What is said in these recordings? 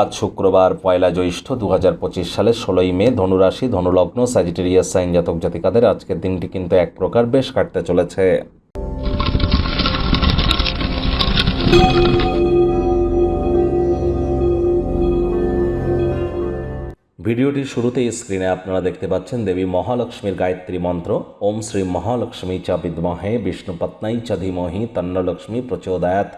আজ শুক্রবার পয়লা জ্যৈষ্ঠ দু হাজার পঁচিশ সালের ষোলোই মে ধনুরাশি, ধনুলগ্ন স্যাজিটেরিয়াস সাইন জাতক জাতিকাদের আজকের দিনটি কিন্তু এক প্রকার বেশ কাটতে চলেছে। ভিডিওটির শুরুতেই স্ক্রিনে আপনারা দেখতে পাচ্ছেন দেবী মহালক্ষ্মীর গায়ত্রী মন্ত্র। ওম শ্রী মহালক্ষ্মী চা বিদ্মহে বিষ্ণুপত্নাই চ ধীমহি, তন্নলক্ষ্মী প্রচোদয়াত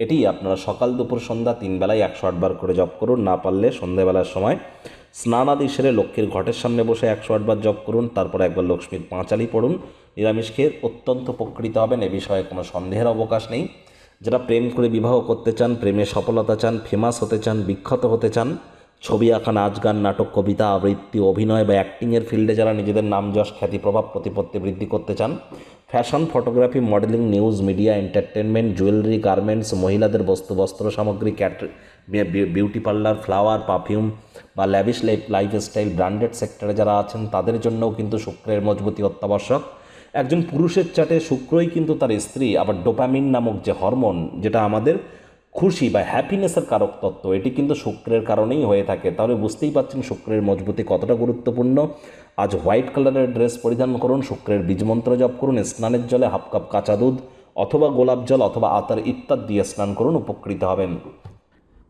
এটি আপনারা সকাল দুপুর সন্ধ্যা তিন বেলায় একশো আটবার করে জপ করুন, না পারলে সন্ধেবেলার সময় স্নানাদি সেরে লক্ষ্মীর ঘটের সামনে বসে একশো আটবার জপ করুন, তারপর একবার লক্ষ্মীর পাঁচালি পড়ুন। নিরামিষ খেয়ে অত্যন্ত উপকৃত হবেন, এ বিষয়ে কোনো সন্দেহের অবকাশ নেই। যারা প্রেম করে বিবাহ করতে চান, প্রেমে সফলতা চান ফেমাস হতে চান, বিখ্যাত হতে চান, ছবি আঁকা, নাচ গান, নাটক, কবিতা, আবৃত্তি, অভিনয় বা অ্যাক্টিংয়ের ফিল্ডে যারা নিজেদের নাম যশ, খ্যাতি, প্রভাব, প্রতিপত্তি বৃদ্ধি করতে চান fashion, photography, modelling, news, media entertainment jewellery, garments, মহিলাদের বস্তু, বস্ত্র সামগ্রী ক্যাট বিউটি পার্লার, ফ্লাওয়ার, পারফিউম বা ল্যাভিশ লাইফ লাইফস্টাইল, ব্র্যান্ডেড সেক্টরে যারা আছেন, তাদের জন্যও কিন্তু শুক্রের মজবুতি অত্যাবশ্যক। একজন পুরুষের চাটে শুক্রই কিন্তু তার স্ত্রী, আবার ডোপামিন নামক যে হরমোন, যেটা আমাদের খুশি বা হ্যাপিনেসের কারক তত্ত্ব, এটি কিন্তু শুক্রের কারণেই হয়ে থাকে। তাহলে বুঝতেই পারছেন শুক্রের মজবুতি কতটা গুরুত্বপূর্ণ। আজ হোয়াইট কালারের ড্রেস পরিধান করুন, শুক্রের বীজমন্ত্র জপ করুন, স্নানের জলে হাফ কাপ কাঁচা দুধ অথবা গোলাপ জল অথবা আতার ইত্যাদি দিয়ে স্নান করুন, উপকৃত হবেন।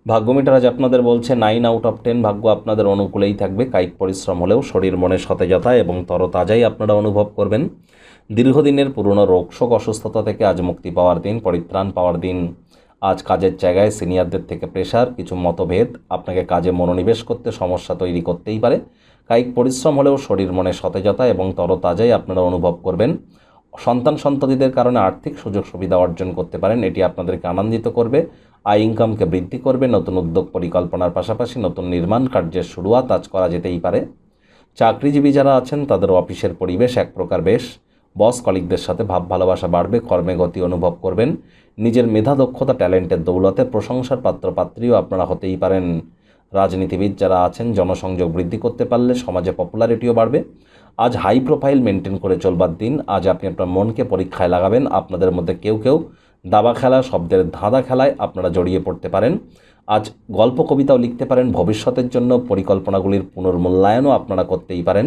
ভাগ্যমিটার আজ আপনাদের বলছে নাইন আউট অফ টেন ভাগ্য আপনাদের অনুকূলেই থাকবে। কায়িক পরিশ্রম হলেও শরীর, মনে সতেজতা এবং তরতাজাই আপনারা অনুভব করবেন। দীর্ঘদিনের পুরনো রোগশোক অসুস্থতা থেকে আজ মুক্তি পাওয়ার দিন, পরিত্রাণ পাওয়ার দিন। আজ কাজের জায়গায় সিনিয়রদের থেকে প্রেশার কিছু মতভেদ, আপনাকে কাজে মনোনিবেশ করতে সমস্যা তৈরি করতেই পারে। কায়িক পরিশ্রম হলেও শরীর মনে সতেজতা এবং তরতাজাই আপনারা অনুভব করবেন। সন্তান সন্ততিদের কারণে আর্থিক সুযোগ সুবিধা অর্জন করতে পারেন, এটি আপনাদেরকে আনন্দিত করবে। আয় ইনকামকে বৃদ্ধি করবে, নতুন উদ্যোগ পরিকল্পনার পাশাপাশি নতুন নির্মাণ কার্যের শুরুয়াত আজ করা যেতেই পারে। চাকরিজীবী যারা আছেন, তাদের অফিসের পরিবেশ এক প্রকার বেশ। বস কলিকদের সাথে ভাব ভালোবাসা বাড়বে, কর্মে গতি অনুভব করবেন। নিজের মেধা, দক্ষতা, ট্যালেন্টের দৌলতে প্রশংসার পাত্রপাত্রীও আপনারা হতেই পারেন। রাজনীতিবিদ যারা আছেন, জনসংযোগ বৃদ্ধি করতে পারলে সমাজে পপুলারিটিও বাড়বে। আজ হাই প্রোফাইল মেনটেন করে চলবার দিন, আজ আপনি আপনার মনকে পরীক্ষায় লাগাবেন, আপনাদের মধ্যে কেউ কেউ দাবা খেলা, শব্দের ধাঁধা খেলায় আপনারা জড়িয়ে পড়তে পারেন। আজ গল্প, কবিতাও লিখতে পারেন, ভবিষ্যতের জন্য পরিকল্পনাগুলির পুনর্মূল্যায়নও আপনারা করতেই পারেন।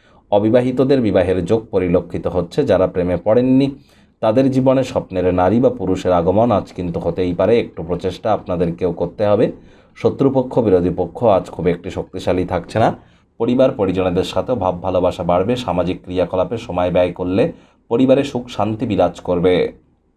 অবিবাহিতদের বিবাহের যোগ পরিলক্ষিত হচ্ছে যারা প্রেমে পড়েননি। তাদের জীবনে স্বপ্নের নারী বা পুরুষের আগমন আজ কিন্তু হতেই পারে। একটু প্রচেষ্টা আপনাদেরকেও করতে হবে। শত্রুপক্ষ, বিরোধী পক্ষ আজ খুব একটি শক্তিশালী থাকছে না। পরিবার, পরিজনেদের সাথেও ভাব ভালোবাসা বাড়বে। সামাজিক ক্রিয়াকলাপে সময় ব্যয় করলে পরিবারে সুখ শান্তি বিরাজ করবে।